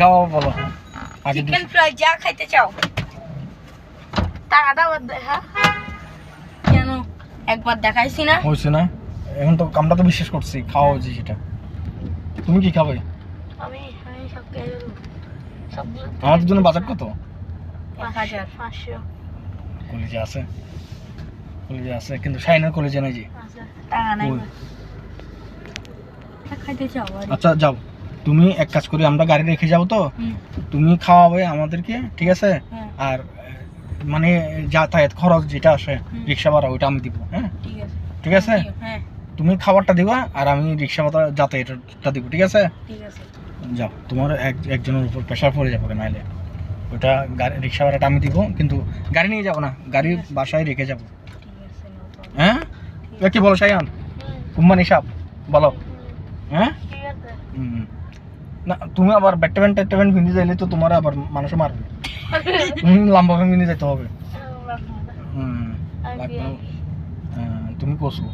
খাওয়াবো বলো। আগে চিকেন ফ্রাই যা খাইতে চাও। টাকাটা বাদ দে হ্যাঁ। কেন? একবার দেখাইছি না। হয়েছে না? এখন তো আমরা তো বিশ্বাস করছি খাওয়া উচিত সেটা। তুমি কি খাবে? আমি আমি সব দেবো সবগুলো আমাদের জন্য বাজার কত? হাজার। পাঁচশো। কলেজে আছে। কলেজে আছে কিন্তু সাইনের কলেজে নাই যে। আচ্ছা টাকা নাই। খাইতে চাও আচ্ছা যাও। তুমি এক কাজ করি আমরা গাড়ি রেখে যাব তো। তুমি খাওয়াবে আমাদেরকে ঠিক আছে? হ্যাঁ। আর মানে যাতায়াত খরচ যেটা আসে রিক্সা ভাড়া ওইটা আমি দিব হ্যাঁ? ঠিক আছে। হ্যাঁ। তুমি খাবারটা দিবা আর আমি রিক্সা ভাড়া যাতায়াতটা দিব ঠিক আছে? যাও তোমার এক একজনের উপর প্রেশার পড়ে যাবে নাহলে ওটা গাড়ি রিক্সা ভাড়াটা আমি দিব কিন্তু গাড়ি নিয়ে যাব না গাড়ি বাসায় রেখে যাব. হ্যাঁ? কি বলো সাইয়ান কুম্বানি সাপ বলো। হ্যাঁ। না তুমি আবার ব্যাট্যাভেন ট্যাট্যাভেন পিন্ধে যাইলে তো তোমার আবার মানুষ মারবে। লম্বা পিন্ধে যেতে হবে। হুম আর লাগবে না। VIP হ্যাঁ, তুমি কসু।